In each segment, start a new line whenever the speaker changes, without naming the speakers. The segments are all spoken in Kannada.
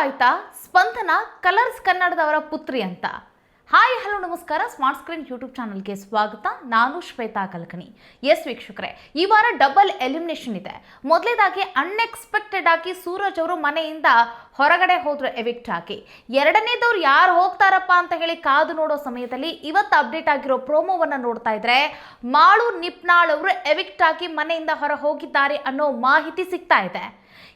ಆಯ್ತಾ? ಸ್ಪಂದನ ಕಲರ್ಸ್ ಕನ್ನಡದವರ ಪುತ್ರಿ ಅಂತ. ಹಾಯ್ ಹಲೋ ನಮಸ್ಕಾರ. ಸ್ಮಾರ್ಟ್ ಸ್ಕ್ರೀನ್ ಯೂಟ್ಯೂಬ್ ಚಾನಲ್ಗೆ ಸ್ವಾಗತ. ನಾನು ಶ್ವೇತಾ ಕಲ್ಕನಿ ಎಸ್ ವೀಕ್ಷಕರೇ, ಈ ವಾರ ಡಬಲ್ ಎಲಿಮಿನೇಷನ್ ಇದೆ. ಮೊದಲೇದಾಗಿ ಅನ್ಎಕ್ಸ್ಪೆಕ್ಟೆಡ್ ಆಗಿ ಸೂರಜ್ ಅವರು ಮನೆಯಿಂದ ಹೊರಗಡೆ ಹೋದ್ರು ಎವಿಕ್ಟ್ ಆಗಿ. ಎರಡನೇದವ್ರು ಯಾರು ಹೋಗ್ತಾರಪ್ಪ ಅಂತ ಹೇಳಿ ಕಾದು ನೋಡೋ ಸಮಯದಲ್ಲಿ ಇವತ್ತು ಅಪ್ಡೇಟ್ ಆಗಿರೋ ಪ್ರೋಮೋವನ್ನು ನೋಡ್ತಾ ಇದ್ರೆ, ಮಾಳು ನಿಪ್ನಾಳ್ ಅವರು ಎವಿಕ್ಟ್ ಆಗಿ ಮನೆಯಿಂದ ಹೊರ ಹೋಗಿದ್ದಾರೆ ಅನ್ನೋ ಮಾಹಿತಿ ಸಿಗ್ತಾ ಇದೆ.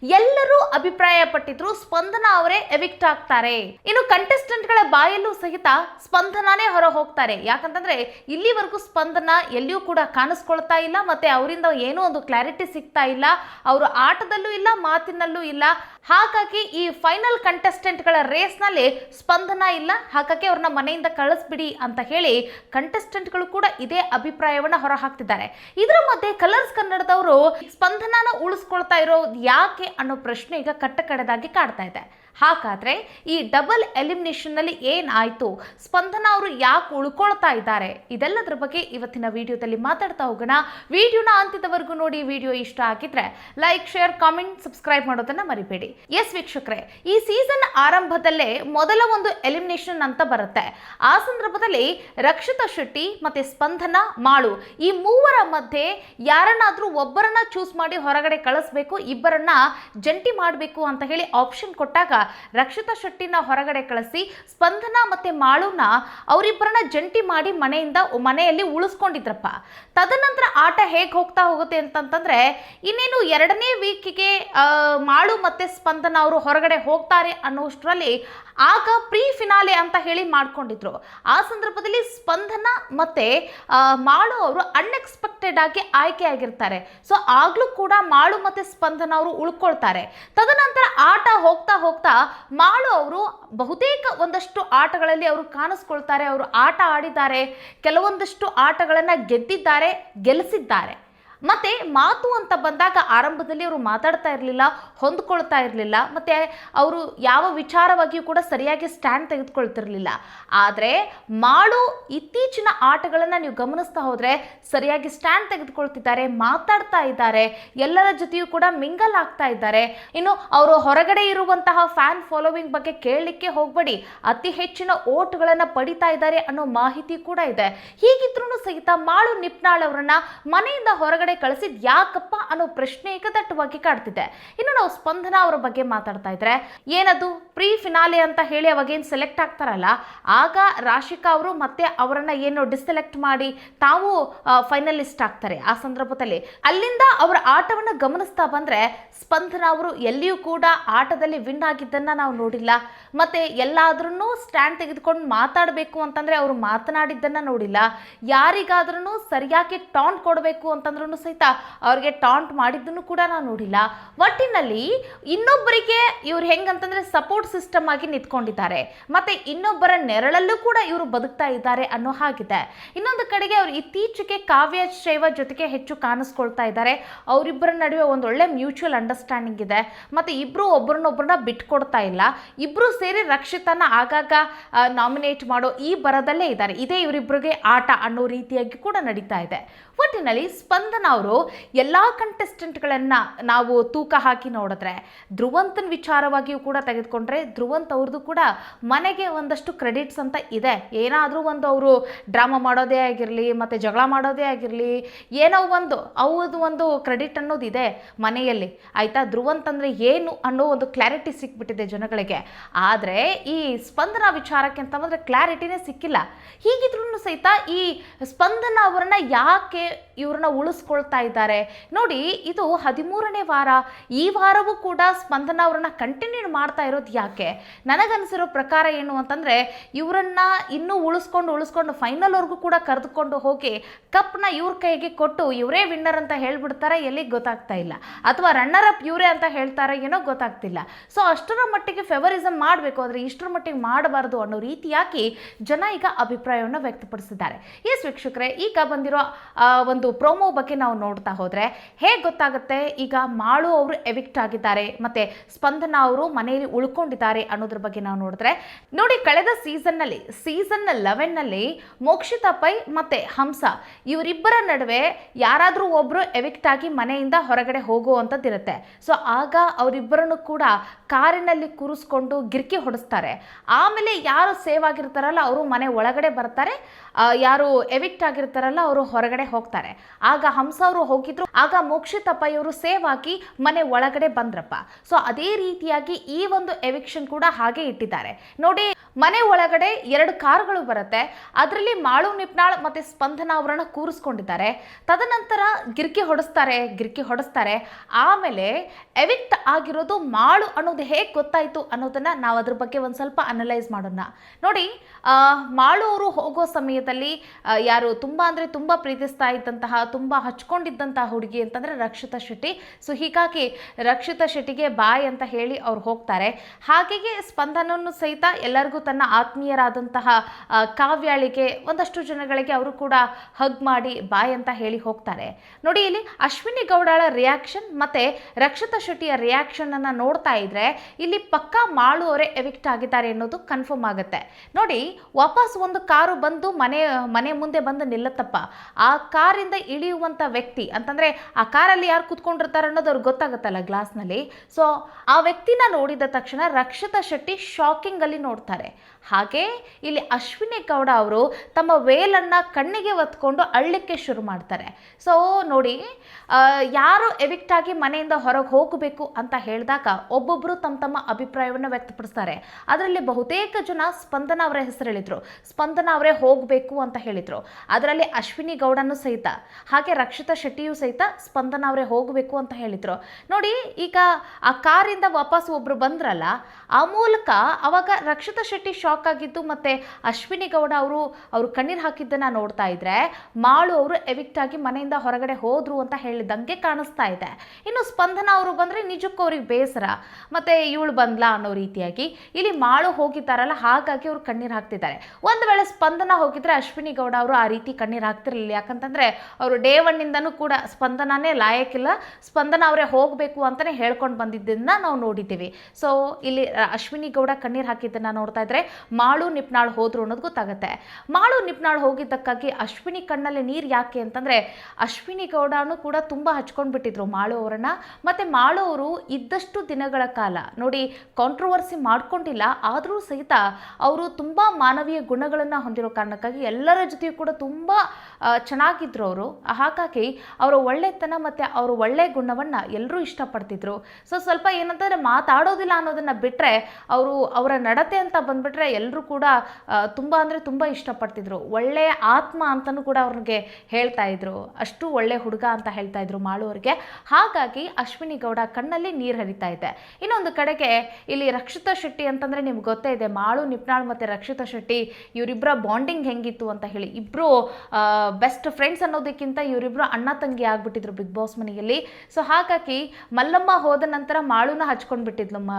ಎಲ್ಲರೂ ಅಭಿಪ್ರಾಯ ಪಟ್ಟಿದ್ರು ಸ್ಪಂದನ ಅವರೇ ಎವಿಕ್ಟ್ ಆಗ್ತಾರೆ. ಇನ್ನು ಕಂಟೆಸ್ಟೆಂಟ್ಗಳ ಬಾಯಲ್ಲೂ ಸಹಿತ ಸ್ಪಂದನಾನೇ ಹೊರ ಹೋಗ್ತಾರೆ ಯಾಕಂತಂದ್ರೆ ಇಲ್ಲಿವರೆಗೂ ಸ್ಪಂದನ ಎಲ್ಲಿಯೂ ಕೂಡ ಕಾಣಿಸ್ಕೊಳ್ತಾ ಇಲ್ಲ, ಮತ್ತೆ ಅವರಿಂದ ಏನೋ ಒಂದು ಕ್ಲಾರಿಟಿ ಸಿಗ್ತಾ ಇಲ್ಲ. ಅವರು ಆಟದಲ್ಲೂ ಇಲ್ಲ, ಮಾತಿನಲ್ಲೂ ಇಲ್ಲ. ಹಾಗಾಗಿ ಈ ಫೈನಲ್ ಕಂಟೆಸ್ಟೆಂಟ್ಗಳ ರೇಸ್ನಲ್ಲಿ ಸ್ಪಂದನ ಇಲ್ಲ. ಹಾಗಾಗಿ ಅವ್ರನ್ನ ಮನೆಯಿಂದ ಕಳಿಸ್ಬಿಡಿ ಅಂತ ಹೇಳಿ ಕಂಟೆಸ್ಟೆಂಟ್ಗಳು ಕೂಡ ಇದೇ ಅಭಿಪ್ರಾಯವನ್ನ ಹೊರ ಹಾಕ್ತಿದ್ದಾರೆ ಇದರ ಮಧ್ಯೆ ಕಲರ್ಸ್ ಕನ್ನಡದವರು ಸ್ಪಂದನನ ಉಳಿಸ್ಕೊಳ್ತಾ ಇರೋ ಯಾಕೆ ಅನ್ನೋ ಪ್ರಶ್ನೆ ಈಗ ಕಟ್ಟಕಡೆದಾಗಿ ಕಾಡ್ತಾ ಇದೆ. ಹಾಗಾದ್ರೆ ಈ ಡಬಲ್ ಎಲಿಮಿನೇಷನ್ನಲ್ಲಿ ಏನಾಯ್ತು? ಸ್ಪಂದನ ಅವರು ಯಾಕೆ ಉಳ್ಕೊಳ್ತಾ ಇದ್ದಾರೆ? ಇದೆಲ್ಲದರ ಬಗ್ಗೆ ಇವತ್ತಿನ ವಿಡಿಯೋದಲ್ಲಿ ಮಾತಾಡ್ತಾ ಹೋಗೋಣ. ವಿಡಿಯೋನ ಅಂತ್ಯದವರೆಗೂ ನೋಡಿ, ವಿಡಿಯೋ ಇಷ್ಟ ಆಗಿದ್ರೆ ಲೈಕ್ ಶೇರ್ ಕಾಮೆಂಟ್ ಸಬ್ಸ್ಕ್ರೈಬ್ ಮಾಡೋದನ್ನ ಮರಿಬೇಡಿ. ಎಸ್ ವೀಕ್ಷಕರೇ, ಈ ಸೀಸನ್ ಆರಂಭದಲ್ಲೇ ಮೊದಲ ಒಂದು ಎಲಿಮಿನೇಷನ್ ಅಂತ ಬರುತ್ತೆ. ಆ ಸಂದರ್ಭದಲ್ಲಿ ರಕ್ಷಿತಾ ಶೆಟ್ಟಿ ಮತ್ತೆ ಸ್ಪಂದನ, ಮಾಳು ಈ ಮೂವರ ಮಧ್ಯೆ ಯಾರನ್ನಾದ್ರೂ ಒಬ್ಬರನ್ನ ಚೂಸ್ ಮಾಡಿ ಹೊರಗಡೆ ಕಳಿಸ್ಬೇಕು, ಇಬ್ಬರನ್ನ ಜಂಟಿ ಮಾಡಬೇಕು ಅಂತ ಹೇಳಿ ಆಪ್ಷನ್ ಕೊಟ್ಟಾಗ ರಕ್ಷಿತಾ ಶೆಟ್ಟಿನ ಹೊರಗಡೆ ಕಳಿಸಿ ಸ್ಪಂದನ ಮತ್ತೆ ಮಾಳುನ ಅವರಿಬ್ಬರನ್ನ ಜಂಟಿ ಮಾಡಿ ಮನೆಯಿಂದ ಮನೆಯಲ್ಲಿ ಉಳಿಸ್ಕೊಂಡಿದ್ರಪ್ಪ. ತದನಂತರ ಆಟ ಹೇಗೆ ಹೋಗ್ತಾ ಹೋಗುತ್ತೆ ಅಂತಂತಂದ್ರೆ ಇನ್ನೇನು ಎರಡನೇ ವೀಕಿಗೆ ಮಾಳು ಮತ್ತೆ ಸ್ಪಂದನ ಅವರು ಹೊರಗಡೆ ಹೋಗ್ತಾರೆ ಅನ್ನೋಷ್ಟರಲ್ಲಿ ಆಗ ಪ್ರೀ ಫಿನಾಲೆ ಅಂತ ಹೇಳಿ ಮಾಡ್ಕೊಂಡಿದ್ರು. ಆ ಸಂದರ್ಭದಲ್ಲಿ ಸ್ಪಂದನ ಮತ್ತೆ ಮಾಳು ಅವರು ಅನ್ಎಕ್ಸ್ಪೆಕ್ಟೆಡ್ ಆಗಿ ಆಯ್ಕೆ ಆಗಿರ್ತಾರೆ. ಸೊ ಆಗ್ಲೂ ಕೂಡ ಮಾಳು ಮತ್ತೆ ಸ್ಪಂದನ ಅವರು ಉಳ್ಕೊಳ್ತಾರೆ. ತದನಂತರ ಆಟ ಹೋಗ್ತಾ ಹೋಗ್ತಾ ಮಾಳು ಅವರು ಬಹುತೇಕ ಒಂದಷ್ಟು ಆಟಗಳಲ್ಲಿ ಅವರು ಕಾಣಿಸ್ಕೊಳ್ತಾರೆ, ಅವರು ಆಟ ಆಡಿದ್ದಾರೆ, ಕೆಲವೊಂದಷ್ಟು ಆಟಗಳನ್ನು ಗೆದ್ದಿದ್ದಾರೆ ಗೆಲ್ಲಿಸಿದ್ದಾರೆ ಮತ್ತೆ ಮಾತು ಅಂತ ಬಂದಾಗ ಆರಂಭದಲ್ಲಿ ಅವರು ಮಾತಾಡ್ತಾ ಇರಲಿಲ್ಲ, ಹೊಂದ್ಕೊಳ್ತಾ ಇರಲಿಲ್ಲ, ಮತ್ತೆ ಅವರು ಯಾವ ವಿಚಾರವಾಗಿಯೂ ಕೂಡ ಸರಿಯಾಗಿ ಸ್ಟ್ಯಾಂಡ್ ತೆಗೆದುಕೊಳ್ತಿರ್ಲಿಲ್ಲ. ಆದರೆ ಮಾಡು ಇತ್ತೀಚಿನ ಆಟಗಳನ್ನು ನೀವು ಗಮನಿಸ್ತಾ ಹೋದರೆ ಸರಿಯಾಗಿ ಸ್ಟ್ಯಾಂಡ್ ತೆಗೆದುಕೊಳ್ತಿದ್ದಾರೆ, ಮಾತಾಡ್ತಾ ಇದ್ದಾರೆ, ಎಲ್ಲರ ಜೊತೆಯೂ ಕೂಡ ಮಿಂಗಲ್ ಆಗ್ತಾ ಇದ್ದಾರೆ. ಇನ್ನು ಅವರು ಹೊರಗಡೆ ಇರುವಂತಹ ಫ್ಯಾನ್ ಫಾಲೋವಿಂಗ್ ಬಗ್ಗೆ ಕೇಳಲಿಕ್ಕೆ ಹೋಗಬೇಡಿ, ಅತಿ ಹೆಚ್ಚಿನ ಓಟ್ಗಳನ್ನು ಪಡಿತಾ ಇದ್ದಾರೆ ಅನ್ನೋ ಮಾಹಿತಿ ಕೂಡ ಇದೆ. ಹೀಗಿದ್ರೂ ಸಹಿತ ಮಾಳು ನಿಪ್ನಾಳ್ ಅವರನ್ನ ಮನೆಯಿಂದ ಹೊರಗಡೆ ಕಳಿಸಿದ್ ಯಾಕಪ್ಪ ಅನ್ನೋ ಪ್ರಶ್ನೆ ದಟ್ಟವಾಗಿ ಕಾಡ್ತಿದೆ. ಇನ್ನು ನಾವು ಸ್ಪಂದನ ಅವರ ಬಗ್ಗೆ ಮಾತಾಡ್ತಾ ಇದ್ರೆ, ಏನದು ಪ್ರೀ ಫಿನಾಲೆ ಅಂತ ಹೇಳಿ ಅವಾಗೇನು ಸೆಲೆಕ್ಟ್ ಆಗ್ತಾರಲ್ಲ, ಆಗ ರಾಶಿಕಾ ಅವರು ಮತ್ತೆ ಅವರನ್ನ ಏನು ಡಿಸೆಲೆಕ್ಟ್ ಮಾಡಿ ತಾವು ಫೈನಲಿಸ್ಟ್ ಆಗ್ತಾರೆ ಆ ಸಂದರ್ಭದಲ್ಲಿ. ಅಲ್ಲಿಂದ ಅವರ ಆಟವನ್ನು ಗಮನಿಸ್ತಾ ಬಂದ್ರೆ, ಸ್ಪಂದನ ಅವರು ಎಲ್ಲಿಯೂ ಕೂಡ ಆಟದಲ್ಲಿ ವಿನ್ ಆಗಿದ್ದನ್ನ ನಾವು ನೋಡಿಲ್ಲ. ಮತ್ತೆ ಎಲ್ಲಾದ್ರೂ ಸ್ಟ್ಯಾಂಡ್ ತೆಗೆದುಕೊಂಡು ಮಾತಾಡಬೇಕು ಅಂತಂದ್ರೆ ಅವರು ಮಾತನಾಡಿದ್ದನ್ನ ನೋಡಿಲ್ಲ. ಯಾರಿಗಾದ್ರೂ ಸರಿಯಾಗಿ ಟಾಂಟ್ ಕೊಡಬೇಕು ಅಂತಂದ್ರೂ ಸಹಿತ ಅವ್ರಿಗೆ ಟಾಂಟ್ ಮಾಡಿದ್ದನ್ನು ಕೂಡ ನಾವು ನೋಡಿಲ್ಲ. ಒಟ್ಟಿನಲ್ಲಿ ಇನ್ನೊಬ್ಬರಿಗೆ ಇವ್ರು ಹೆಂಗಂತಂದ್ರೆ ಸಪೋರ್ಟ್ ಸಿಸ್ಟಮ್ ಆಗಿ ನಿಂತ್ಕೊಂಡಿದ್ದಾರೆ. ಮತ್ತೆ ಇನ್ನೊಬ್ಬರ ನೆರಳಲ್ಲೂ ಕೂಡ ಇವರು ಬದುಕ್ತಾ ಇದ್ದಾರೆ ಅನ್ನೋ ಹಾಗಿದೆ. ಇನ್ನೊಂದು ಕಡೆಗೆ ಅವ್ರು ಇತ್ತೀಚೆಗೆ ಕಾವ್ಯ ಶೈವ ಜೊತೆಗೆ ಹೆಚ್ಚು ಕಾಣಿಸ್ಕೊಳ್ತಾ ಇದ್ದಾರೆ. ಅವರಿಬ್ಬರ ನಡುವೆ ಒಂದು ಒಳ್ಳೆ ಮ್ಯೂಚುವಲ್ ಅಂಡರ್ಸ್ಟ್ಯಾಂಡಿಂಗ್ ಇದೆ. ಮತ್ತೆ ಇಬ್ರು ಒಬ್ಬರನ್ನೊಬ್ಬರನ್ನ ಬಿಟ್ಕೊಡ್ತಾ ಇಲ್ಲ. ಇಬ್ರು ಸೇರಿ ರಕ್ಷಿತನ ಆಗಾಗ ನಾಮಿನೇಟ್ ಮಾಡೋ ಈ ಬರದಲ್ಲೇ ಇದ್ದಾರೆ. ಇದೇ ಇವರಿಬ್ಬರಿಗೆ ಆಟ ಅನ್ನೋ ರೀತಿಯಾಗಿ ಕೂಡ ನಡೀತಾ ಇದೆ. ಒಟ್ಟಿನಲ್ಲಿ ಸ್ಪಂದನ ಅವರು ಎಲ್ಲ ಕಂಟೆಸ್ಟೆಂಟ್ಗಳನ್ನು ನಾವು ತೂಕ ಹಾಕಿ ನೋಡಿದ್ರೆ, ಧ್ರುವಂತನ ವಿಚಾರವಾಗಿಯೂ ಕೂಡ ತೆಗೆದುಕೊಂಡ್ರೆ, ಧ್ರುವಂತ್ ಅವ್ರದ್ದು ಕೂಡ ಮನೆಗೆ ಒಂದಷ್ಟು ಕ್ರೆಡಿಟ್ಸ್ ಅಂತ ಇದೆ. ಏನಾದರೂ ಒಂದು ಅವರು ಡ್ರಾಮಾ ಮಾಡೋದೇ ಆಗಿರಲಿ, ಮತ್ತು ಜಗಳ ಮಾಡೋದೇ ಆಗಿರಲಿ, ಏನೋ ಒಂದು ಅವ್ರದ್ದು ಒಂದು ಕ್ರೆಡಿಟ್ ಅನ್ನೋದು ಇದೆ ಮನೆಯಲ್ಲಿ. ಆಯಿತಾ? ಧ್ರುವಂತ್ ಅಂದರೆ ಏನು ಅನ್ನೋ ಒಂದು ಕ್ಲಾರಿಟಿ ಸಿಕ್ಬಿಟ್ಟಿದೆ ಜನಗಳಿಗೆ. ಆದರೆ ಈ ಸ್ಪಂದನ ವಿಚಾರಕ್ಕೆ ಅಂತ ಬಂದರೆ ಕ್ಲಾರಿಟಿನೇ ಸಿಕ್ಕಿಲ್ಲ. ಹೀಗಿದ್ರೂ ಸಹಿತ ಈ ಸ್ಪಂದನ ಅವರನ್ನ ಯಾಕೆ ಇವ್ರನ್ನ ಇದ್ದಾರೆ. ನೋಡಿ, ಇದು ಹದಿಮೂರನೇ ವಾರ. ಈ ವಾರವೂ ಕೂಡ ಸ್ಪಂದನ ಅವ್ರನ್ನ ಕಂಟಿನ್ಯೂ ಮಾಡ್ತಾ ಇರೋದು ಯಾಕೆ? ನನಗನ್ಸಿರೋ ಪ್ರಕಾರ ಏನು ಅಂತಂದ್ರೆ, ಇವರನ್ನ ಇನ್ನೂ ಉಳಿಸ್ಕೊಂಡು ಉಳಿಸ್ಕೊಂಡು ಫೈನಲ್ವರೆಗೂ ಕೂಡ ಕರೆದುಕೊಂಡು ಹೋಗಿ ಕಪ್ನ ಇವ್ರ ಕೈಗೆ ಕೊಟ್ಟು ಇವರೇ ವಿನ್ನರ್ ಅಂತ ಹೇಳ್ಬಿಡ್ತಾರೆ ಎಲ್ಲಿ ಗೊತ್ತಾಗ್ತಾ ಇಲ್ಲ. ಅಥವಾ ರನ್ನರ್ ಅಪ್ ಇವರೇ ಅಂತ ಹೇಳ್ತಾರೆ ಏನೋ ಗೊತ್ತಾಗ್ತಿಲ್ಲ. ಸೊ ಅಷ್ಟರ ಮಟ್ಟಿಗೆ ಫೆವರಿಸಮ್ ಮಾಡಬೇಕು. ಆದರೆ ಇಷ್ಟರ ಮಟ್ಟಿಗೆ ಮಾಡಬಾರದು ಅನ್ನೋ ರೀತಿಯಾಗಿ ಜನ ಈಗ ಅಭಿಪ್ರಾಯವನ್ನು ವ್ಯಕ್ತಪಡಿಸಿದ್ದಾರೆ. ಎಸ್ ವೀಕ್ಷಕರೇ, ಈಗ ಬಂದಿರೋ ಒಂದು ಪ್ರೋಮೋ ಬಗ್ಗೆ ನಾವು ನೋಡ್ತಾ ಹೋದ್ರೆ ಹೇಗೆ ಗೊತ್ತಾಗುತ್ತೆ? ಈಗ ಮಾಳು ಅವರು ಎವಿಕ್ಟ್ ಆಗಿದ್ದಾರೆ, ಮತ್ತೆ ಸ್ಪಂದನ ಅವರು ಮನೆಯಲ್ಲಿ ಉಳ್ಕೊಂಡಿದ್ದಾರೆ ಅನ್ನೋದ್ರ ಬಗ್ಗೆ ನಾವು ನೋಡಿದ್ರೆ, ನೋಡಿ ಕಳೆದ ಸೀಸನ್ನಲ್ಲಿ ಸೀಸನ್ ಲೆವೆನ್ನಲ್ಲಿ ಮೋಕ್ಷಿತಾ ಪೈ ಮತ್ತೆ ಹಂಸ ಇವರಿಬ್ಬರ ನಡುವೆ ಯಾರಾದರೂ ಒಬ್ರು ಎವಿಕ್ಟ್ ಆಗಿ ಮನೆಯಿಂದ ಹೊರಗಡೆ ಹೋಗುವಂಥದ್ದಿರುತ್ತೆ ಸೊ ಆಗ ಅವರಿಬ್ಬರನ್ನು ಕೂಡ ಕಾರಿನಲ್ಲಿ ಕೂರಿಸ್ಕೊಂಡು ಗಿರ್ಕಿ ಹೊಡೆಸ್ತಾರೆ. ಆಮೇಲೆ ಯಾರು ಸೇವ್ ಆಗಿರ್ತಾರಲ್ಲ, ಅವರು ಮನೆ ಒಳಗಡೆ ಬರ್ತಾರೆ. ಯಾರು ಎವಿಕ್ಟ್ ಆಗಿರ್ತಾರಲ್ಲ, ಅವರು ಹೊರಗಡೆ ಹೋಗ್ತಾರೆ. ಆಗ ಹಂಸ ಅವರು ಹೋಗಿದ್ರು, ಆಗ ಮೋಕ್ಷಿತಪ್ಪ ಇವರು ಸೇವ್ ಹಾಕಿ ಮನೆ ಒಳಗಡೆ ಬಂದ್ರಪ್ಪ. ಸೊ ಅದೇ ರೀತಿಯಾಗಿ ಈ ಒಂದು ಎವಿಕ್ಷನ್ ಕೂಡ ಹಾಗೆ ಇಟ್ಟಿದ್ದಾರೆ. ನೋಡಿ, ಮನೆ ಒಳಗಡೆ ಎರಡು ಕಾರ್ಗಳು ಬರುತ್ತೆ. ಅದರಲ್ಲಿ ಮಾಳು ನಿಪ್ನಾಳ್ ಮತ್ತೆ ಸ್ಪಂದನ ಅವರನ್ನ ಕೂರಿಸ್ಕೊಂಡಿದ್ದಾರೆ. ತದನಂತರ ಗಿರ್ಕಿ ಹೊಡೆಸ್ತಾರೆ ಗಿರ್ಕಿ ಹೊಡೆಸ್ತಾರೆ. ಆಮೇಲೆ ಎವಿಕ್ಟ್ ಆಗಿರೋದು ಮಾಳು ಅನ್ನೋದು ಹೇಗೆ ಗೊತ್ತಾಯಿತು ಅನ್ನೋದನ್ನ ನಾವು ಅದ್ರ ಬಗ್ಗೆ ಒಂದು ಸ್ವಲ್ಪ ಅನಲೈಸ್ ಮಾಡೋಣ. ನೋಡಿ ಮಾಳು ಅವರು ಹೋಗೋ ಸಮಯದಲ್ಲಿ ಯಾರು ತುಂಬಾ ಅಂದ್ರೆ ತುಂಬಾ ಪ್ರೀತಿಸ್ತಾ ಇದ್ದಂತಹ, ತುಂಬ ಹಚ್ಕೊಂಡಿದ್ದಂತಹ ಹುಡುಗಿ ಅಂತಂದರೆ ರಕ್ಷಿತಾ ಶೆಟ್ಟಿ. ಸೊ ಹೀಗಾಗಿ ರಕ್ಷಿತಾ ಶೆಟ್ಟಿಗೆ ಬಾಯ್ ಅಂತ ಹೇಳಿ ಅವ್ರು ಹೋಗ್ತಾರೆ. ಹಾಗೆಯೇ ಸ್ಪಂದನನ್ನು ಸಹಿತ ಎಲ್ಲರಿಗೂ ತನ್ನ ಆತ್ಮೀಯರಾದಂತಹ ಕಾವ್ಯಾಳಿಗೆ ಒಂದಷ್ಟು ಜನಗಳಿಗೆ ಅವರು ಕೂಡ ಹಗ್ ಮಾಡಿ ಬಾಯ್ ಅಂತ ಹೇಳಿ ಹೋಗ್ತಾರೆ. ನೋಡಿ, ಇಲ್ಲಿ ಅಶ್ವಿನಿ ಗೌಡಳ ರಿಯಾಕ್ಷನ್ ಮತ್ತೆ ರಕ್ಷಿತಾ ಶೆಟ್ಟಿಯ ರಿಯಾಕ್ಷನ್ ಅನ್ನ ನೋಡ್ತಾ ಇದ್ರೆ ಇಲ್ಲಿ ಪಕ್ಕಾ ಮಾಳು ಅವರೇ ಎವಿಕ್ಟ್ ಆಗಿದ್ದಾರೆ ಅನ್ನೋದು ಕನ್ಫರ್ಮ್ ಆಗುತ್ತೆ. ನೋಡಿ, ವಾಪಸ್ ಒಂದು ಕಾರು ಬಂದು ಮನೆ ಮನೆ ಮುಂದೆ ಬಂದು ನಿಲ್ಲತ್ತಪ್ಪ. ಆ ಕಾರಿಂದ ಇಳಿಯುವಂತ ವ್ಯಕ್ತಿ ಅಂತಂದ್ರೆ ಆ ಕಾರಲ್ಲಿ ಯಾರು ಕೂತ್ಕೊಂಡಿರ್ತಾರೆ ಅನ್ನೋದು ಅವ್ರಿಗೆ ಗೊತ್ತಾಗುತ್ತಲ್ಲ ಗ್ಲಾಸ್ನಲ್ಲಿ. ಸೊ ಆ ವ್ಯಕ್ತಿನ ನೋಡಿದ ತಕ್ಷಣ ರಕ್ಷಿತಾ ಶೆಟ್ಟಿ ಶಾಕಿಂಗ್ ಅಲ್ಲಿ ನೋಡ್ತಾರೆ. ಹಾಗೆ ಇಲ್ಲಿ ಅಶ್ವಿನಿ ಗೌಡ ಅವರು ತಮ್ಮ ವೇಲನ್ನ ಕಣ್ಣಿಗೆ ಒತ್ಕೊಂಡು ಅಳ್ಳಿಕ್ಕೆ ಶುರು ಮಾಡ್ತಾರೆ. ಸೊ ನೋಡಿ ಯಾರು ಎವಿಕ್ಟ್ ಆಗಿ ಮನೆಯಿಂದ ಹೊರಗೆ ಹೋಗಬೇಕು ಅಂತ ಹೇಳಿದಾಗ ಒಬ್ಬೊಬ್ಬರು ತಮ್ಮ ತಮ್ಮ ಅಭಿಪ್ರಾಯವನ್ನು ವ್ಯಕ್ತಪಡಿಸ್ತಾರೆ. ಅದರಲ್ಲಿ ಬಹುತೇಕ ಜನ ಸ್ಪಂದನ ಅವರ ಹೆಸರು ಸ್ಪಂದನ ಅವರೇ ಹೋಗಬೇಕು ಅಂತ ಹೇಳಿದ್ರು. ಅದರಲ್ಲಿ ಅಶ್ವಿನಿ ಗೌಡನು ಸಹಿತ. ಹಾಗೆ ರಕ್ಷಿತಾ ಶೆಟ್ಟಿಯೂ ಸಹಿತ ಸ್ಪಂದನ ಅವರೇ ಹೋಗಬೇಕು ಅಂತ ಹೇಳಿದ್ರು. ನೋಡಿ, ಈಗ ಆ ಕಾರಿಂದ ವಾಪಸ್ ಒಬ್ರು ಬಂದ್ರಲ್ಲ, ಆ ಮೂಲಕ ಅವಾಗ ರಕ್ಷಿತಾ ಶೆಟ್ಟಿ ಶಾಕ್ ಆಗಿದ್ದು ಮತ್ತೆ ಅಶ್ವಿನಿ ಗೌಡ ಅವರು ಅವರು ಕಣ್ಣೀರು ಹಾಕಿದ್ದನ್ನ ನೋಡ್ತಾ ಇದ್ರೆ, ಮಾಳು ಅವರು ಎವಿಕ್ಟ್ ಆಗಿ ಮನೆಯಿಂದ ಹೊರಗಡೆ ಹೋದ್ರು ಅಂತ ಹೇಳಿದಂಗೆ ಕಾಣಿಸ್ತಾ ಇದೆ. ಇನ್ನು ಸ್ಪಂದನ ಅವರು ಬಂದ್ರೆ ನಿಜಕ್ಕೂ ಅವ್ರಿಗೆ ಬೇಸರ. ಮತ್ತೆ ಇವಳು ಬಂದ್ಲಾ ಅನ್ನೋ ರೀತಿಯಾಗಿ ಇಲ್ಲಿ ಮಾಳು ಹೋಗಿದ್ದಾರಲ್ಲ, ಹಾಗಾಗಿ ಅವ್ರು ಕಣ್ಣೀರು ಹಾಕ್ತಿದ್ದಾರೆ. ಒಂದು ವೇಳೆ ಸ್ಪಂದನ ಹೋಗಿದ್ರೆ ಅಶ್ವಿನಿ ಗೌಡ ಅವರು ಆ ರೀತಿ ಕಣ್ಣೀರು ಹಾಕ್ತಿರಲಿಲ್ಲ. ಯಾಕಂತಂದ್ರೆ, ಅವರು ಡೇ ಒನ್ನಿಂದನೂ ಕೂಡ ಸ್ಪಂದನನೇ ಲಾಯಕ್ಕಿಲ್ಲ ಸ್ಪಂದನ ಅವರೇ ಹೋಗಬೇಕು ಅಂತಲೇ ಹೇಳ್ಕೊಂಡು ಬಂದಿದ್ದನ್ನ ನಾವು ನೋಡಿದ್ದೀವಿ. ಸೊ ಇಲ್ಲಿ ಅಶ್ವಿನಿ ಗೌಡ ಕಣ್ಣೀರು ಹಾಕಿದ್ದನ್ನು ನೋಡ್ತಾ ಇದ್ರೆ ಮಾಳು ನಿಪ್ನಾಳ್ ಹೋದ್ರು ಅನ್ನೋದು ಗೊತ್ತಾಗುತ್ತೆ. ಮಾಳು ನಿಪ್ನಾಳ್ ಹೋಗಿದ್ದಕ್ಕಾಗಿ ಅಶ್ವಿನಿ ಕಣ್ಣಲ್ಲಿ ನೀರು ಯಾಕೆ ಅಂತಂದರೆ ಅಶ್ವಿನಿ ಗೌಡನೂ ಕೂಡ ತುಂಬ ಹಚ್ಕೊಂಡು ಬಿಟ್ಟಿದ್ರು ಮಾಳು ಅವರನ್ನ. ಮತ್ತು ಮಾಳು ಅವರು ಇದ್ದಷ್ಟು ದಿನಗಳ ಕಾಲ ನೋಡಿ ಕಾಂಟ್ರವರ್ಸಿ ಮಾಡ್ಕೊಂಡಿಲ್ಲ, ಆದರೂ ಸಹಿತ ಅವರು ತುಂಬ ಮಾನವೀಯ ಗುಣಗಳನ್ನು ಹೊಂದಿರೋ ಕಾರಣಕ್ಕಾಗಿ ಎಲ್ಲರ ಜೊತೆಯೂ ಕೂಡ ತುಂಬ ಚೆನ್ನಾಗಿದ್ರು ಅವರು. ಹಾಗಾಗಿ ಅವರ ಒಳ್ಳೆತನ ಮತ್ತು ಅವರ ಒಳ್ಳೆ ಗುಣವನ್ನು ಎಲ್ಲರೂ ಇಷ್ಟಪಡ್ತಿದ್ರು. ಸೊ ಸ್ವಲ್ಪ ಏನಂತಂದರೆ ಮಾತಾಡೋದಿಲ್ಲ ಅನ್ನೋದನ್ನು ಬಿಟ್ಟರೆ ಅವರು ಅವರ ನಡತೆ ಅಂತ ಬಂದ್ಬಿಟ್ರೆ ಎಲ್ಲರೂ ಕೂಡ ತುಂಬ ಅಂದರೆ ತುಂಬ ಇಷ್ಟಪಡ್ತಿದ್ರು. ಒಳ್ಳೆಯ ಆತ್ಮ ಅಂತಲೂ ಕೂಡ ಅವ್ರಿಗೆ ಹೇಳ್ತಾ ಇದ್ರು. ಅಷ್ಟು ಒಳ್ಳೆ ಹುಡುಗ ಅಂತ ಹೇಳ್ತಾ ಇದ್ರು ಮಾಳುವರಿಗೆ ಹಾಗಾಗಿ ಅಶ್ವಿನಿ ಗೌಡ ಕಣ್ಣಲ್ಲಿ ನೀರು ಹರಿತಾ ಇದೆ. ಇನ್ನೊಂದು ಕಡೆಗೆ ಇಲ್ಲಿ ರಕ್ಷಿತಾ ಶೆಟ್ಟಿ ಅಂತಂದ್ರೆ ನಿಮ್ಗೆ ಗೊತ್ತೇ ಇದೆ, ಮಾಳು, ನಿಪ್ನಾಳ್ ಮತ್ತೆ ರಕ್ಷಿತಾ ಶೆಟ್ಟಿ ಇವರಿಬ್ಬರ ಬಾಂಡಿಂಗ್ ಹೆಂಗಿತ್ತು ಅಂತ ಹೇಳಿ. ಇಬ್ಬರು ಬೆಸ್ಟ್ ಫ್ರೆಂಡ್ಸ್ ಅನ್ನೋದಕ್ಕಿಂತ ಇವರಿಬ್ಬರು ಅಣ್ಣ ತಂಗಿ ಆಗ್ಬಿಟ್ಟಿದ್ರು ಬಿಗ್ ಬಾಸ್ ಮನೆಯಲ್ಲಿ. ಸೊ ಹಾಗಾಗಿ ಮಲ್ಲಮ್ಮ ಹೋದ ನಂತರ ಮಾಳುನ ಹಚ್ಕೊಂಡ್ ಬಿಟ್ಟಿದ್ಲು ಮ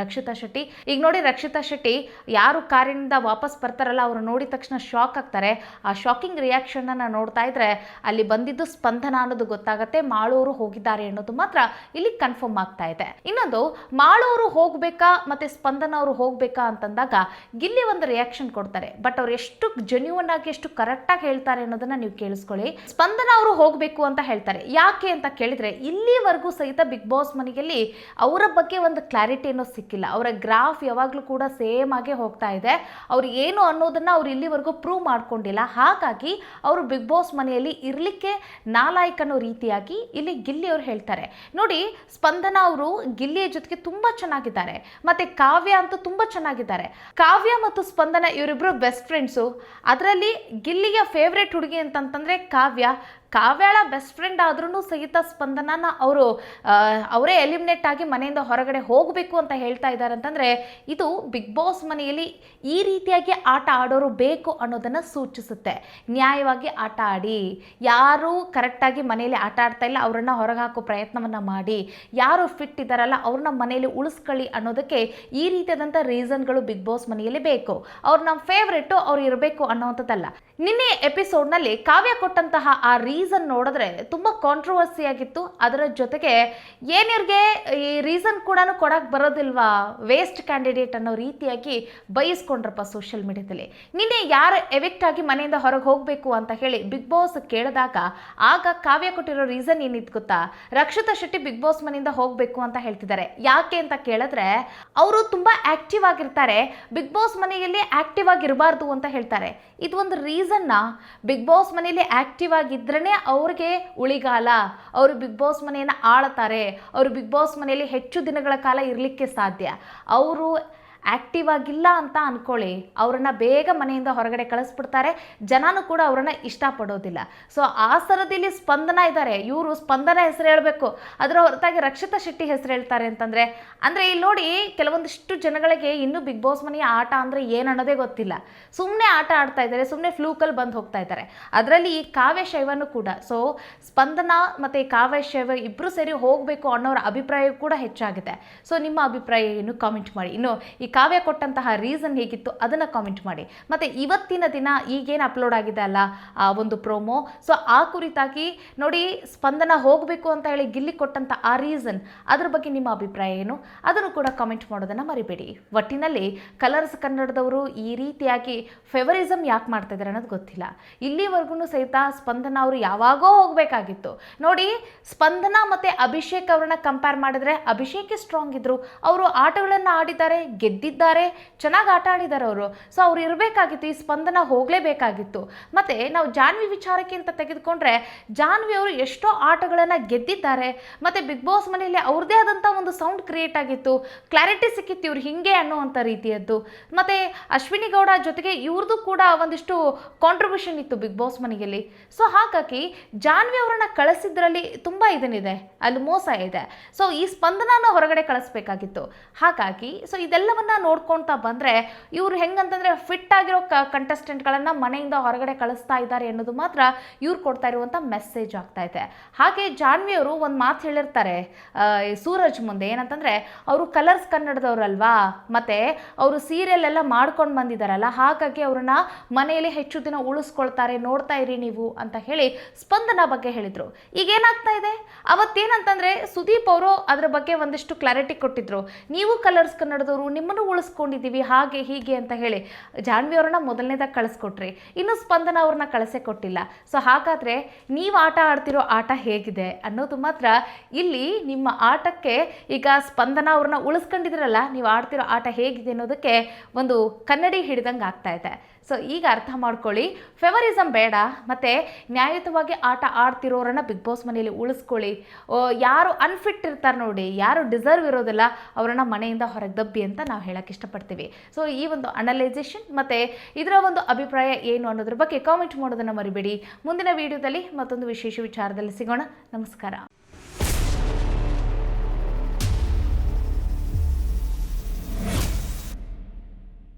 ರಕ್ಷಿತಾ ಶೆಟ್ಟಿ. ಈಗ ನೋಡಿ ರಕ್ಷಿತಾ ಶೆಟ್ಟಿ ಯಾರು ಕಾರಿನಿಂದ ವಾಪಸ್ ಬರ್ತಾರಲ್ಲ, ಅವರು ನೋಡಿದ ತಕ್ಷಣ ಶಾಕ್ ಆಗ್ತಾರೆ. ಆ ಶಾಕಿಂಗ್ ರಿಯಾಕ್ಷನ್ ನಾವು ನೋಡ್ತಾ ಇದ್ರೆ ಅಲ್ಲಿ ಬಂದಿದ್ದು ಸ್ಪಂದನ ಅನ್ನೋದು ಗೊತ್ತಾಗತ್ತೆ, ಮಾಳೂರು ಹೋಗಿದ್ದಾರೆ ಅನ್ನೋದು ಮಾತ್ರ ಇಲ್ಲಿ ಕನ್ಫರ್ಮ್ ಆಗ್ತಾ ಇದೆ. ಇನ್ನೊಂದು, ಮಾಳೂರು ಹೋಗ್ಬೇಕಾ ಮತ್ತೆ ಸ್ಪಂದನ ಅವರು ಹೋಗ್ಬೇಕಾ ಅಂತಂದಾಗ ಗಿಲ್ಲಿ ಒಂದು ರಿಯಾಕ್ಷನ್ ಕೊಡ್ತಾರೆ. ಬಟ್ ಅವ್ರು ಎಷ್ಟು ಜೆನ್ಯೂನ್ ಆಗಿ, ಎಷ್ಟು ಕರೆಕ್ಟ್ ಆಗಿ ಹೇಳ್ತಾರೆ ಅನ್ನೋದನ್ನ ನೀವು ಕೇಳಿಸ್ಕೊಳ್ಳಿ. ಸ್ಪಂದನ ಅವರು ಹೋಗ್ಬೇಕು ಅಂತ ಹೇಳ್ತಾರೆ. ಯಾಕೆ ಅಂತ ಕೇಳಿದರೆ ಇಲ್ಲಿವರೆಗೂ ಸಹಿತ ಬಿಗ್ ಬಾಸ್ ಮನೆಯಲ್ಲಿ ಅವರ ಬಗ್ಗೆ ಒಂದು ಕ್ಲಾರಿಟಿ ಅನ್ನೋ ಸಿಕ್ಕಿಲ್ಲ. ಅವರ ಗ್ರಾಫ್ ಯಾವಾಗಲೂ ಕೂಡ ಸೇಮ್ ಆಗೇ ಹೋಗ್ತಾ ಇದೆ. ಅವ್ರು ಏನು ಅನ್ನೋದನ್ನು ಅವ್ರು ಇಲ್ಲಿವರೆಗೂ ಪ್ರೂವ್ ಮಾಡ್ಕೊಂಡಿಲ್ಲ. ಹಾಗಾಗಿ ಅವರು ಬಿಗ್ ಬಾಸ್ ಮನೆಯಲ್ಲಿ ಇರಲಿಕ್ಕೆ ನಾಲಾಯಕ್ ಅನ್ನೋ ರೀತಿಯಾಗಿ ಇಲ್ಲಿ ಗಿಲ್ಲಿ ಅವರು ಹೇಳ್ತಾರೆ. ನೋಡಿ, ಸ್ಪಂದನ ಅವರು ಗಿಲ್ಲಿಯ ಜೊತೆಗೆ ತುಂಬ ಚೆನ್ನಾಗಿದ್ದಾರೆ. ಮತ್ತೆ ಕಾವ್ಯ ಅಂತೂ ತುಂಬ ಚೆನ್ನಾಗಿದ್ದಾರೆ. ಕಾವ್ಯ ಮತ್ತು ಸ್ಪಂದನ ಇವರಿಬ್ಬರು ಬೆಸ್ಟ್ ಫ್ರೆಂಡ್ಸು ಅದರಲ್ಲಿ ಗಿಲ್ಲಿಯ ಫೇವ್ರೆಟ್ ಹುಡುಗಿ ಅಂತಂತಂದರೆ ಕಾವ್ಯ. ಕಾವ್ಯಾಳ ಬೆಸ್ಟ್ ಫ್ರೆಂಡ್ ಆದ್ರೂ ಸಹಿತ ಸ್ಪಂದನನ ಅವರು ಅವರೇ ಎಲಿಮಿನೇಟ್ ಆಗಿ ಮನೆಯಿಂದ ಹೊರಗಡೆ ಹೋಗಬೇಕು ಅಂತ ಹೇಳ್ತಾ ಇದ್ದಾರೆ ಅಂತಂದ್ರೆ ಇದು ಬಿಗ್ ಬಾಸ್ ಮನೆಯಲ್ಲಿ ಈ ರೀತಿಯಾಗಿ ಆಟ ಆಡೋರು ಬೇಕು ಅನ್ನೋದನ್ನ ಸೂಚಿಸುತ್ತೆ. ನ್ಯಾಯವಾಗಿ ಆಟ ಆಡಿ, ಯಾರು ಕರೆಕ್ಟಾಗಿ ಮನೆಯಲ್ಲಿ ಆಟ ಆಡ್ತಾ ಇಲ್ಲ, ಅವರನ್ನು ಹೊರಗೆ ಹಾಕೋ ಪ್ರಯತ್ನವನ್ನ ಮಾಡಿ, ಯಾರು ಫಿಟ್ ಇದ್ದಾರಲ್ಲ ಅವ್ರನ್ನ ಮನೆಯಲ್ಲಿ ಉಳಿಸ್ಕೊಳ್ಳಿ ಅನ್ನೋದಕ್ಕೆ ಈ ರೀತಿಯಾದಂಥ ರೀಸನ್ಗಳು ಬಿಗ್ ಬಾಸ್ ಮನೆಯಲ್ಲಿ ಬೇಕು. ಅವ್ರು ನಮ್ಮ ಫೇವ್ರೆಟು ಅವ್ರು ಇರಬೇಕು ಅನ್ನೋವಂಥದ್ದಲ್ಲ. ನಿನ್ನೆ ಎಪಿಸೋಡ್ನಲ್ಲಿ ಕಾವ್ಯ ಕೊಟ್ಟಂತಹ ಆ ರೀಸನ್ ನೋಡಿದ್ರೆ ತುಂಬ ಕಾಂಟ್ರವರ್ಸಿ ಆಗಿತ್ತು. ಅದರ ಜೊತೆಗೆ ಏನಿವ್ರಿಗೆ ಈ ರೀಸನ್ ಕೂಡ ಕೊಡಕ್ಕೆ ಬರೋದಿಲ್ವಾ? ವೇಸ್ಟ್ ಕ್ಯಾಂಡಿಡೇಟ್ ಅನ್ನೋ ರೀತಿಯಾಗಿ ಬಯಸ್ಕೊಂಡ್ರಪ್ಪ ಸೋಷಿಯಲ್ ಮೀಡಿಯಾದಲ್ಲಿ ನಿನ್ನೆ ಯಾರು ಎವೆಕ್ಟ್ ಆಗಿ ಮನೆಯಿಂದ ಹೊರಗೆ ಹೋಗಬೇಕು ಅಂತ ಹೇಳಿ ಬಿಗ್ ಬಾಸ್ ಕೇಳಿದಾಗ ಆಗ ಕಾವ್ಯ ಕೊಟ್ಟಿರೋ ರೀಸನ್ ಏನಿತ್ತು ಗೊತ್ತಾ? ರಕ್ಷಿತಾ ಶೆಟ್ಟಿ ಬಿಗ್ ಬಾಸ್ ಮನೆಯಿಂದ ಹೋಗಬೇಕು ಅಂತ ಹೇಳ್ತಿದ್ದಾರೆ. ಯಾಕೆ ಅಂತ ಕೇಳಿದ್ರೆ ಅವರು ತುಂಬ ಆಕ್ಟಿವ್ ಆಗಿರ್ತಾರೆ. ಬಿಗ್ ಬಾಸ್ ಮನೆಯಲ್ಲಿ ಆಕ್ಟಿವ್ ಆಗಿರಬಾರ್ದು ಅಂತ ಹೇಳ್ತಾರೆ. ಇದು ಒಂದು ರೀಸನ್ನ ಬಿಗ್ ಬಾಸ್ ಮನೆಯಲ್ಲಿ ಆಕ್ಟಿವ್ ಆಗಿದ್ರೇ ಅವ್ರಿಗೆ ಉಳಿಗಾಲ. ಅವರು ಬಿಗ್ ಬಾಸ್ ಮನೆಯನ್ನು ಆಳ್ತಾರೆ. ಅವರು ಬಿಗ್ ಬಾಸ್ ಮನೆಯಲ್ಲಿ ಹೆಚ್ಚು ದಿನಗಳ ಕಾಲ ಇರಲಿಕ್ಕೆ ಸಾಧ್ಯ. ಅವರು ಆಕ್ಟಿವ್ ಆಗಿಲ್ಲ ಅಂತ ಅಂದ್ಕೊಳ್ಳಿ ಅವರನ್ನು ಬೇಗ ಮನೆಯಿಂದ ಹೊರಗಡೆ ಕಳಿಸ್ಬಿಡ್ತಾರೆ. ಜನನೂ ಕೂಡ ಅವರನ್ನ ಇಷ್ಟಪಡೋದಿಲ್ಲ. ಸೊ ಆ ಸರದಿಲಿ ಸ್ಪಂದನ ಇದ್ದಾರೆ ಇವರು ಸ್ಪಂದನ ಹೆಸರು ಹೇಳಬೇಕು. ಅದರ ಹೊರತಾಗಿ ರಕ್ಷಿತಾ ಶೆಟ್ಟಿ ಹೆಸರು ಹೇಳ್ತಾರೆ ಅಂತಂದರೆ, ಅಂದರೆ ಇಲ್ಲಿ ನೋಡಿ ಕೆಲವೊಂದಿಷ್ಟು ಜನಗಳಿಗೆ ಇನ್ನೂ ಬಿಗ್ ಬಾಸ್ ಮನೆಯ ಆಟ ಅಂದರೆ ಏನು ಅನ್ನೋದೇ ಗೊತ್ತಿಲ್ಲ. ಸುಮ್ಮನೆ ಆಟ ಆಡ್ತಾ ಇದ್ದಾರೆ ಸುಮ್ಮನೆ ಫ್ಲೂಕಲ್ಲಿ ಬಂದು ಹೋಗ್ತಾ ಇದ್ದಾರೆ ಅದರಲ್ಲಿ ಈ ಕಾವ್ಯ ಶೈವನು ಕೂಡ. ಸೊ ಸ್ಪಂದನ ಮತ್ತು ಕಾವ್ಯ ಶೈವ ಇಬ್ಬರು ಸೇರಿ ಹೋಗಬೇಕು ಅನ್ನೋರ ಅಭಿಪ್ರಾಯ ಕೂಡ ಹೆಚ್ಚಾಗಿದೆ. ಸೊ ನಿಮ್ಮ ಅಭಿಪ್ರಾಯ ಏನು? ಕಾಮೆಂಟ್ ಮಾಡಿ. ಇನ್ನು ಈ ಕಾವ್ಯ ಕೊಟ್ಟಂತಹ ರೀಸನ್ ಹೇಗಿತ್ತು ಅದನ್ನು ಕಾಮೆಂಟ್ ಮಾಡಿ. ಮತ್ತು ಇವತ್ತಿನ ದಿನ ಈಗೇನು ಅಪ್ಲೋಡ್ ಆಗಿದೆ ಅಲ್ಲ, ಆ ಒಂದು ಪ್ರೋಮೋ ಸೊ ಆ ಕುರಿತಾಗಿ ನೋಡಿ, ಸ್ಪಂದನ ಹೋಗಬೇಕು ಅಂತ ಹೇಳಿ ಗಿಲ್ಲಿ ಕೊಟ್ಟಂಥ ಆ ರೀಸನ್ ಅದ್ರ ಬಗ್ಗೆ ನಿಮ್ಮ ಅಭಿಪ್ರಾಯ ಏನು? ಅದನ್ನು ಕೂಡ ಕಾಮೆಂಟ್ ಮಾಡೋದನ್ನು ಮರಿಬೇಡಿ. ಒಟ್ಟಿನಲ್ಲಿ ಕಲರ್ಸ್ ಕನ್ನಡದವರು ಈ ರೀತಿಯಾಗಿ ಫೆವರಿಸಮ್ ಯಾಕೆ ಮಾಡ್ತಾ ಇದ್ದಾರೆ ಅನ್ನೋದು ಗೊತ್ತಿಲ್ಲ. ಇಲ್ಲಿವರೆಗೂ ಸಹಿತ ಸ್ಪಂದನ ಅವರು ಯಾವಾಗೋ ಹೋಗಬೇಕಾಗಿತ್ತು. ನೋಡಿ, ಸ್ಪಂದನ ಮತ್ತು ಅಭಿಷೇಕ್ ಅವರನ್ನ ಕಂಪೇರ್ ಮಾಡಿದ್ರೆ ಅಭಿಷೇಕ್ ಸ್ಟ್ರಾಂಗ್ ಇದ್ರು. ಅವರು ಆಟಗಳನ್ನು ಆಡಿದ್ದಾರೆ ಗೆದ್ದಿದ್ದಾರೆ ಚೆನ್ನಾಗಿ ಆಟ ಆಡಿದ್ದಾರೆ ಅವರು. ಸೊ ಅವ್ರು ಇರಬೇಕಾಗಿತ್ತು, ಈ ಸ್ಪಂದನ ಹೋಗಲೇಬೇಕಾಗಿತ್ತು. ಮತ್ತು ನಾವು ಜಾನ್ವಿ ವಿಚಾರಕ್ಕೆ ಅಂತ ತೆಗೆದುಕೊಂಡ್ರೆ, ಜಾನ್ವಿ ಅವರು ಎಷ್ಟೋ ಆಟಗಳನ್ನು ಗೆದ್ದಿದ್ದಾರೆ. ಮತ್ತು ಬಿಗ್ ಬಾಸ್ ಮನೆಯಲ್ಲಿ ಅವ್ರದ್ದೇ ಆದಂಥ ಒಂದು ಸೌಂಡ್ ಕ್ರಿಯೇಟ್ ಆಗಿತ್ತು. ಕ್ಲಾರಿಟಿ ಸಿಕ್ಕಿತ್ತು ಇವ್ರು ಹಿಂಗೆ ಅನ್ನೋವಂಥ ರೀತಿಯದ್ದು. ಮತ್ತು ಅಶ್ವಿನಿ ಗೌಡ ಜೊತೆಗೆ ಇವ್ರದ್ದು ಕೂಡ ಒಂದಿಷ್ಟು ಕಾಂಟ್ರಿಬ್ಯೂಷನ್ ಇತ್ತು ಬಿಗ್ ಬಾಸ್ ಮನೆಯಲ್ಲಿ. ಸೊ ಹಾಗಾಗಿ ಜಾನ್ವಿ ಅವರನ್ನು ಕಳಿಸಿದ್ರಲ್ಲಿ ತುಂಬ ಇದನ್ನಿದೆ. ಅಲ್ಲಿ ಮೋಸ ಇದೆ. ಸೊ ಈ ಸ್ಪಂದನನ ಹೊರಗಡೆ ಕಳಿಸ್ಬೇಕಾಗಿತ್ತು. ಹಾಗಾಗಿ ಸೊ ಇದೆಲ್ಲವನ್ನ ನೋಡ್ಕೊಳ್ತಾ ಬಂದರೆ ಇವರು ಹೆಂಗಂತಂದರೆ ಫಿಟ್ ಆಗಿರೋ ಕ ಕಂಟೆಸ್ಟೆಂಟ್ಗಳನ್ನು ಮನೆಯಿಂದ ಹೊರಗಡೆ ಕಳಿಸ್ತಾ ಇದ್ದಾರೆ ಅನ್ನೋದು ಮಾತ್ರ ಇವ್ರು ಕೊಡ್ತಾ ಇರುವಂಥ ಮೆಸೇಜ್ ಆಗ್ತಾ ಇದೆ. ಹಾಗೆ ಜಾನ್ವಿ ಅವರು ಒಂದು ಮಾತು ಹೇಳಿರ್ತಾರೆ ಸೂರಜ್ ಮುಂದೆ ಏನಂತಂದರೆ, ಅವರು ಕಲರ್ಸ್ ಕನ್ನಡದವ್ರಲ್ವಾ? ಮತ್ತು ಅವರು ಸೀರಿಯಲ್ ಎಲ್ಲ ಮಾಡ್ಕೊಂಡು ಬಂದಿದ್ದಾರಲ್ಲ ಹಾಗಾಗಿ ಅವ್ರನ್ನ ಮನೆಯಲ್ಲಿ ಹೆಚ್ಚು ದಿನ ಉಳಿಸ್ಕೊಳ್ತಾರೆ, ನೋಡ್ತಾ ಇರಿ ನೀವು ಅಂತ ಹೇಳಿ ಸ್ಪಂದನ ಬಗ್ಗೆ ಹೇಳಿದರು. ಈಗ ಏನಾಗ್ತಾ ಇದೆ? ಅವತ್ತೇನಂತಂದರೆ ಸುದೀಪ್ ಅವರು ಅದರ ಬಗ್ಗೆ ಒಂದಿಷ್ಟು ಕ್ಲಾರಿಟಿ ಕೊಟ್ಟಿದ್ರು. ನೀವು ಕಲರ್ಸ್ ಕನ್ನಡದವರು, ನಿಮ್ಮನ್ನು ಉಳಿಸ್ಕೊಂಡಿದ್ದೀವಿ, ಹಾಗೆ ಹೀಗೆ ಅಂತ ಹೇಳಿ ಜಾನ್ವಿ ಅವ್ರನ್ನ ಮೊದಲನೇದಾಗಿ ಕಳಿಸ್ಕೊಟ್ರಿ. ಇನ್ನು ಸ್ಪಂದನ ಅವ್ರನ್ನ ಕಳಿಸೇ ಕೊಟ್ಟಿಲ್ಲ ಸೊ ಹಾಗಾದರೆ ನೀವು ಆಟ ಆಡ್ತಿರೋ ಆಟ ಹೇಗಿದೆ ಅನ್ನೋದು ಮಾತ್ರ ಇಲ್ಲಿ ನಿಮ್ಮ ಆಟಕ್ಕೆ ಈಗ ಸ್ಪಂದನ ಅವ್ರನ್ನ ಉಳಿಸ್ಕೊಂಡಿದ್ರಲ್ಲ, ನೀವು ಆಡ್ತಿರೋ ಆಟ ಹೇಗಿದೆ ಅನ್ನೋದಕ್ಕೆ ಒಂದು ಕನ್ನಡಿ ಹಿಡಿದಂಗೆ ಆಗ್ತಾ ಇದೆ. ಸೊ ಈಗ ಅರ್ಥ ಮಾಡ್ಕೊಳ್ಳಿ. ಫೆವರಿಸಮ್ ಬೇಡ. ಮತ್ತು ನ್ಯಾಯಯುತವಾಗಿ ಆಟ ಆಡ್ತಿರೋರನ್ನ ಬಿಗ್ ಬಾಸ್ ಮನೆಯಲ್ಲಿ ಉಳಿಸ್ಕೊಳ್ಳಿ. ಯಾರು ಅನ್ಫಿಟ್ ಇರ್ತಾರೆ ನೋಡಿ, ಯಾರು ಡಿಸರ್ವ್ ಇರೋದಿಲ್ಲ, ಅವರನ್ನು ಮನೆಯಿಂದ ಹೊರಗೆ ದಬ್ಬಿ ಅಂತ ನಾವು ಹೇಳಕ್ಕೆ ಇಷ್ಟಪಡ್ತೀವಿ. ಸೊ ಈ ಒಂದು ಅನಲೈಸೇಷನ್ ಮತ್ತು ಇದರ ಒಂದು ಅಭಿಪ್ರಾಯ ಏನು ಅನ್ನೋದ್ರ ಬಗ್ಗೆ ಕಾಮೆಂಟ್ ಮಾಡೋದನ್ನು ಮರಿಬೇಡಿ. ಮುಂದಿನ ವಿಡಿಯೋದಲ್ಲಿ ಮತ್ತೊಂದು ವಿಶೇಷ ವಿಚಾರದಲ್ಲಿ ಸಿಗೋಣ. ನಮಸ್ಕಾರ.